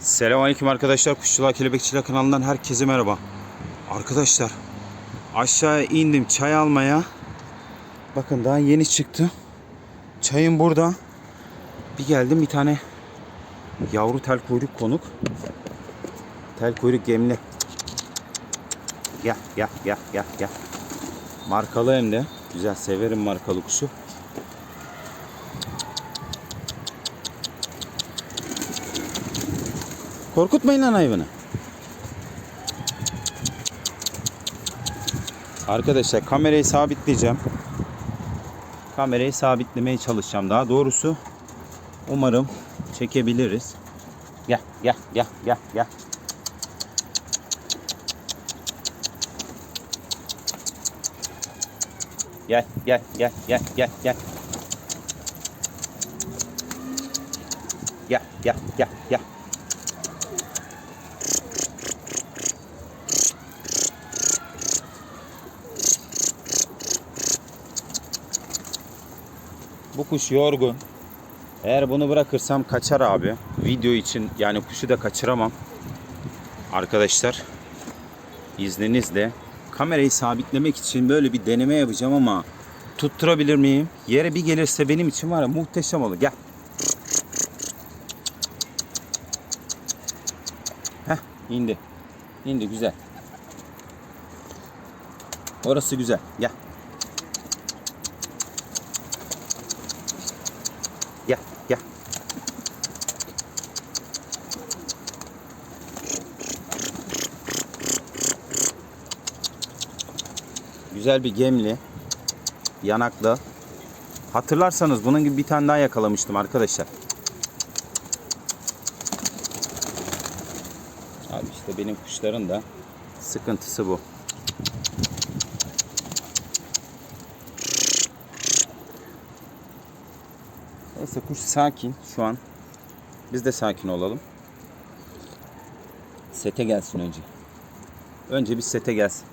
Selamünaleyküm arkadaşlar. Kuşçular Kelebekçiler kanalından herkese merhaba. Arkadaşlar aşağıya indim çay almaya. Bakın daha yeni çıktı. Çayım burada. Bir geldim bir tane yavru tel kuyruk konuk. Tel kuyruk gemli. Gel gel gel gel gel. Markalı hem de. Güzel severim markalı kuşu. Korkutmayın lan hayvanı. Arkadaşlar kamerayı sabitleyeceğim. Kamerayı sabitlemeye çalışacağım daha doğrusu. Umarım çekebiliriz. Gel gel gel gel gel. Gel gel gel gel gel gel. Gel gel gel gel. Bu kuş yorgun. Eğer bunu bırakırsam kaçar abi. Video için yani kuşu da kaçıramam. Arkadaşlar izninizle kamerayı sabitlemek için böyle bir deneme yapacağım ama tutturabilir miyim? Yere bir gelirse benim için var ya muhteşem olur. Gel. Heh indi. İndi güzel. Orası güzel. Gel. Gel, gel. Güzel bir gemli. Yanaklı. Hatırlarsanız bunun gibi bir tane daha yakalamıştım arkadaşlar. Abi işte benim kuşların da sıkıntısı bu. Neyse kuş sakin şu an. Biz de sakin olalım. Sete gelsin önce. Önce bir sete gelsin.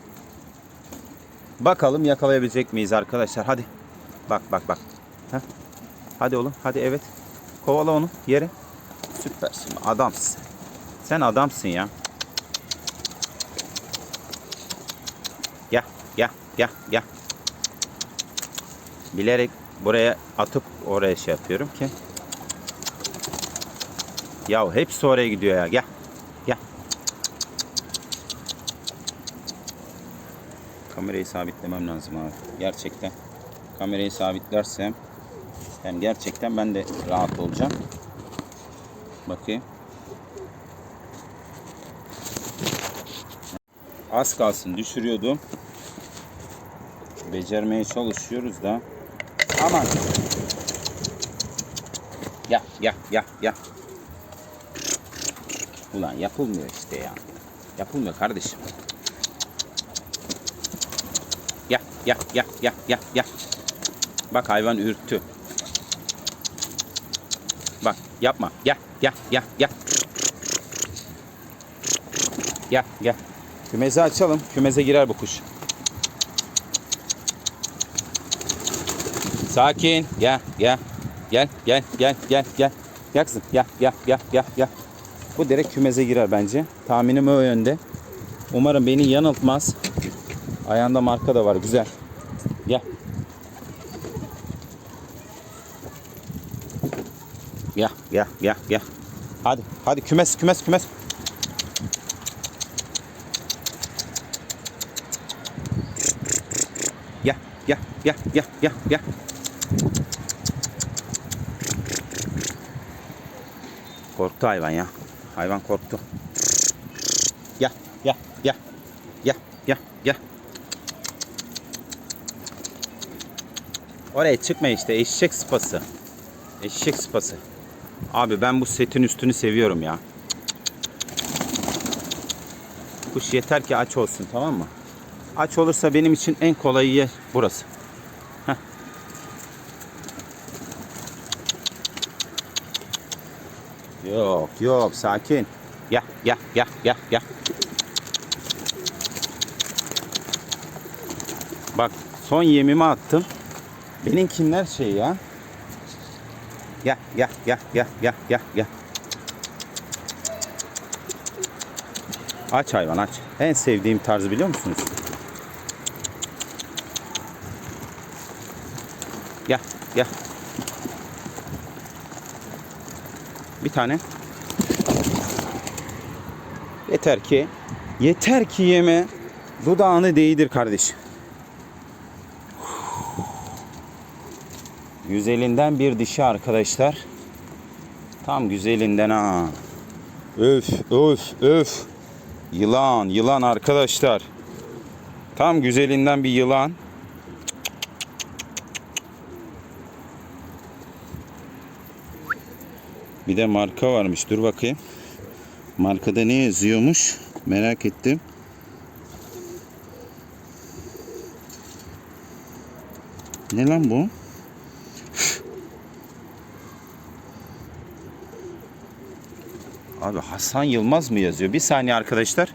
Bakalım yakalayabilecek miyiz arkadaşlar. Hadi. Bak bak bak. Heh. Hadi oğlum. Hadi evet. Kovala onu yere. Süpersin. Adamsın. Sen adamsın ya. Gel. Gel. Gel. Gel. Bilerek buraya atıp oraya şey yapıyorum ki. Ya hepsi oraya gidiyor ya. Gel. Kamerayı sabitlemem lazım abi. Gerçekten. Kamerayı sabitlersem hem gerçekten ben de rahat olacağım. Bakayım. Az kalsın düşürüyordum. Becermeye çalışıyoruz da. Aman. Ya ya ya ya. Ulan yapılmıyor işte ya. Yapılmıyor kardeşim. Ya ya ya ya ya. Bak hayvan ürktü. Bak yapma. Ya ya ya ya. Ya ya. Kümezi açalım. Kümeze girer bu kuş. Sakin. Gel, gel. Gel, gel, gel, gel, gel. Gel kızım. Gel, gel, gel, gel, gel. Bu direkt kümeze girer bence. Tahminim o yönde. Umarım beni yanıltmaz. Ayağında marka da var. Güzel. Gel. Gel, gel, gel, gel. Hadi, hadi kümes, kümes, kümes. Gel, gel, gel, gel, gel, gel. Korktu hayvan ya. Hayvan korktu. Gel, gel, gel. Gel, gel, gel. Oraya çıkma işte eşek sıpası. Eşek sıpası. Abi ben bu setin üstünü seviyorum ya. Kuş yeter ki aç olsun tamam mı? Aç olursa benim için en kolayı yer burası. Heh. Yok yok sakin. Gel gel gel gel gel. Bak son yemimi attım. Benimkinler şey ya. Gel gel gel gel gel gel gel. Aç hayvan aç. En sevdiğim tarzı biliyor musunuz? Gel gel. Bir tane. Yeter ki yeter ki yeme dudağını değdir kardeş. Güzelinden bir dişi arkadaşlar. Tam güzelinden ha. Öf öf öf. Yılan yılan arkadaşlar. Tam güzelinden bir yılan. Bir de marka varmış. Dur bakayım. Markada ne yazıyormuş? Merak ettim. Ne lan bu? Abi Hasan Yılmaz mı yazıyor? Bir saniye arkadaşlar.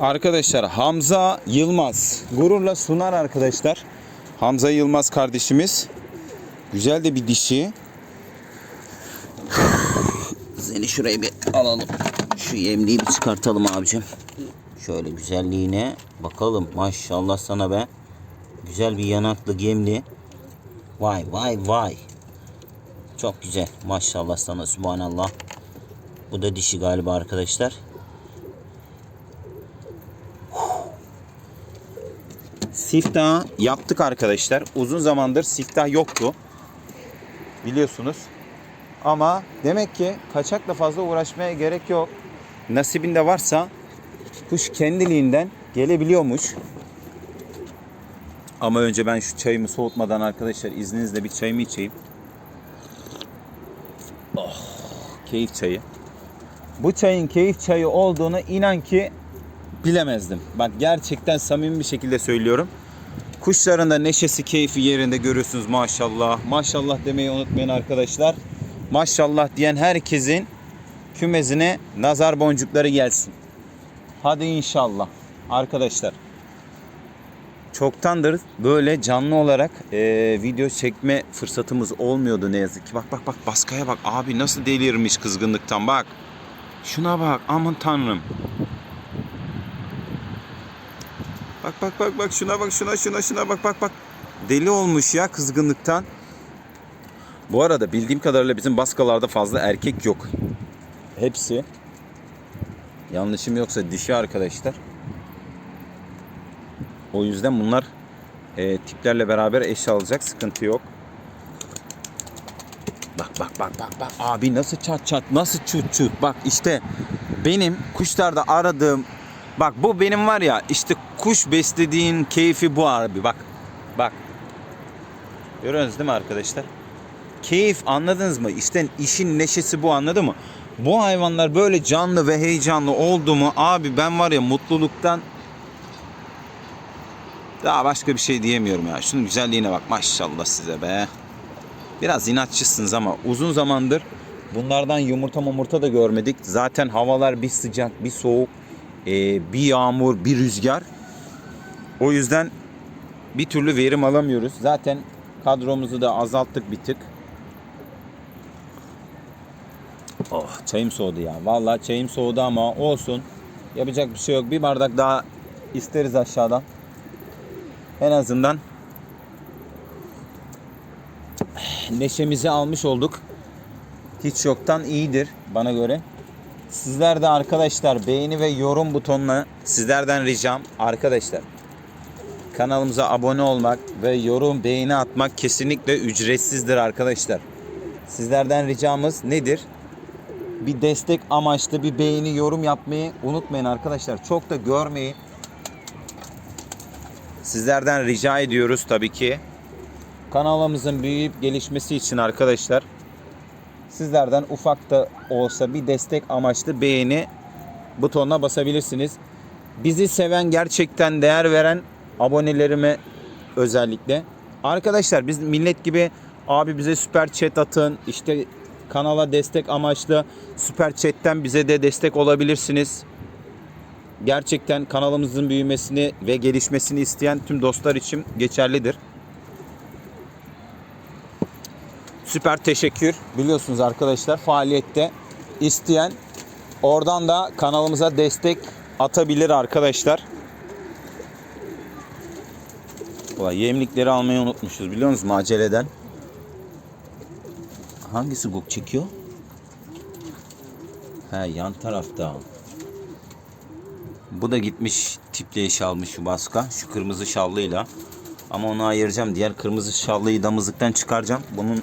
Arkadaşlar Hamza Yılmaz. Gururla sunar arkadaşlar. Hamza Yılmaz kardeşimiz. Güzel de bir dişi. Seni şuraya bir alalım. Şu yemliği bir çıkartalım abicim. Şöyle güzelliğine bakalım. Maşallah sana be. Güzel bir yanaklı gemli. Vay vay vay. Çok güzel. Maşallah sana subhanallah. Bu da dişi galiba arkadaşlar. Siftah yaptık arkadaşlar. Uzun zamandır siftah yoktu. Biliyorsunuz. Ama demek ki kaçakla fazla uğraşmaya gerek yok. Nasibinde varsa kuş kendiliğinden gelebiliyormuş. Ama önce ben şu çayımı soğutmadan arkadaşlar izninizle bir çayımı içeyim. Oh, keyif çayı. Bu çayın keyif çayı olduğunu inan ki bilemezdim. Bak gerçekten samimi bir şekilde söylüyorum. Kuşların da neşesi, keyfi yerinde görüyorsunuz maşallah. Maşallah demeyi unutmayın arkadaşlar. Maşallah diyen herkesin kümesine nazar boncukları gelsin. Hadi inşallah arkadaşlar. Çoktandır böyle canlı olarak e, video çekme fırsatımız olmuyordu ne yazık ki. Bak bak bak baskaya bak abi nasıl delirmiş kızgınlıktan bak. Şuna bak aman tanrım. Bak bak bak bak şuna bak şuna şuna şuna bak bak bak. Deli olmuş ya kızgınlıktan. Bu arada bildiğim kadarıyla bizim baskalarda fazla erkek yok. Hepsi yanlışım yoksa dişi arkadaşlar. O yüzden bunlar e, tiplerle beraber eş alacak. Sıkıntı yok. Bak bak bak bak bak. Abi nasıl çat çat nasıl çut çut. Bak işte benim kuşlarda aradığım bak bu benim var ya işte kuş beslediğin keyfi bu abi bak. Bak. Görüyorsunuz değil mi arkadaşlar? Keyif anladınız mı? İşte işin neşesi bu anladı mı? Bu hayvanlar böyle canlı ve heyecanlı oldu mu abi ben var ya mutluluktan daha başka bir şey diyemiyorum ya. Şunun güzelliğine bak maşallah size be. Biraz inatçısınız ama uzun zamandır bunlardan yumurta mumurta da görmedik. Zaten havalar bir sıcak bir soğuk ee, bir yağmur bir rüzgar. O yüzden bir türlü verim alamıyoruz. Zaten kadromuzu da azalttık bir tık. Oh çayım soğudu ya. Vallahi çayım soğudu ama olsun. Yapacak bir şey yok. Bir bardak daha isteriz aşağıdan. En azından neşemizi almış olduk. Hiç yoktan iyidir bana göre. Sizler de arkadaşlar beğeni ve yorum butonuna sizlerden ricam arkadaşlar kanalımıza abone olmak ve yorum beğeni atmak kesinlikle ücretsizdir arkadaşlar. Sizlerden ricamız nedir? Bir destek amaçlı bir beğeni yorum yapmayı unutmayın arkadaşlar. Çok da görmeyin. Sizlerden rica ediyoruz tabii ki. Kanalımızın büyüyüp gelişmesi için arkadaşlar sizlerden ufak da olsa bir destek amaçlı beğeni butonuna basabilirsiniz. Bizi seven gerçekten değer veren abonelerime özellikle. Arkadaşlar biz millet gibi abi bize süper chat atın işte kanala destek amaçlı süper chatten bize de destek olabilirsiniz. Gerçekten kanalımızın büyümesini ve gelişmesini isteyen tüm dostlar için geçerlidir. Süper teşekkür. Biliyorsunuz arkadaşlar faaliyette isteyen Oradan da kanalımıza destek atabilir arkadaşlar. Ulan yemlikleri almayı unutmuşuz biliyor musunuz aceleden. Hangisi gok çekiyor? He yan tarafta. Bu da gitmiş tiple iş almış şu baska. Şu kırmızı şallıyla. Ama onu ayıracağım. Diğer kırmızı şallıyı damızlıktan çıkaracağım. Bunun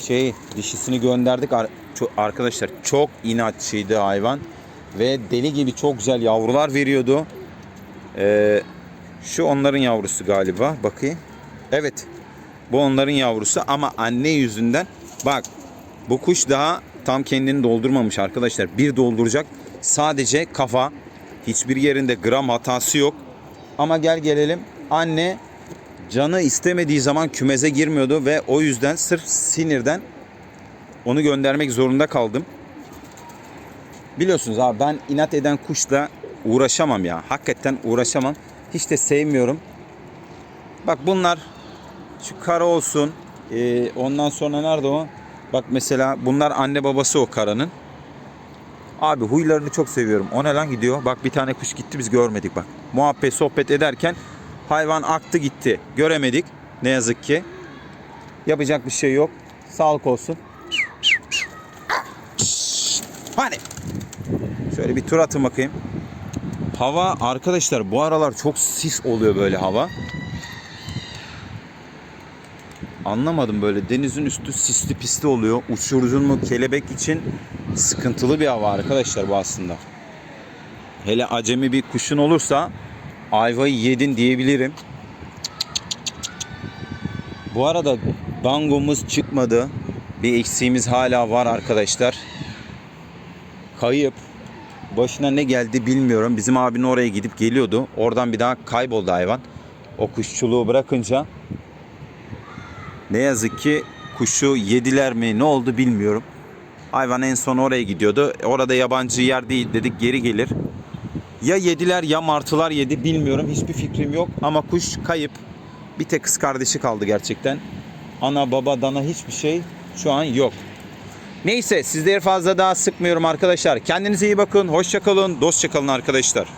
şey dişisini gönderdik. Arkadaşlar çok inatçıydı hayvan. Ve deli gibi çok güzel yavrular veriyordu. Ee, şu onların yavrusu galiba. Bakayım. Evet. Bu onların yavrusu ama anne yüzünden bak bu kuş daha tam kendini doldurmamış arkadaşlar. Bir dolduracak. Sadece kafa. Hiçbir yerinde gram hatası yok. Ama gel gelelim anne canı istemediği zaman kümeze girmiyordu ve o yüzden sırf sinirden onu göndermek zorunda kaldım. Biliyorsunuz abi ben inat eden kuşla uğraşamam ya. Hakikaten uğraşamam. Hiç de sevmiyorum. Bak bunlar şu kara olsun. Ee, ondan sonra nerede o? Bak mesela bunlar anne babası o karanın. Abi huylarını çok seviyorum. O ne lan gidiyor? Bak bir tane kuş gitti biz görmedik bak. Muhabbet sohbet ederken hayvan aktı gitti. Göremedik ne yazık ki. Yapacak bir şey yok. Sağlık olsun. Hani. Şöyle bir tur atın bakayım. Hava arkadaşlar bu aralar çok sis oluyor böyle hava. Anlamadım böyle denizin üstü sisli pisli oluyor. Uçurucun mu kelebek için sıkıntılı bir hava arkadaşlar bu aslında. Hele acemi bir kuşun olursa ayvayı yedin diyebilirim. Bu arada bangomuz çıkmadı. Bir eksiğimiz hala var arkadaşlar. Kayıp. Başına ne geldi bilmiyorum. Bizim abinin oraya gidip geliyordu. Oradan bir daha kayboldu hayvan. O kuşçuluğu bırakınca ne yazık ki kuşu yediler mi ne oldu bilmiyorum. Hayvan en son oraya gidiyordu. Orada yabancı yer değil dedik geri gelir. Ya yediler ya martılar yedi bilmiyorum. Hiçbir fikrim yok ama kuş kayıp. Bir tek kız kardeşi kaldı gerçekten. Ana baba dana hiçbir şey şu an yok. Neyse sizleri fazla daha sıkmıyorum arkadaşlar. Kendinize iyi bakın. Hoşça kalın. Dostça kalın arkadaşlar.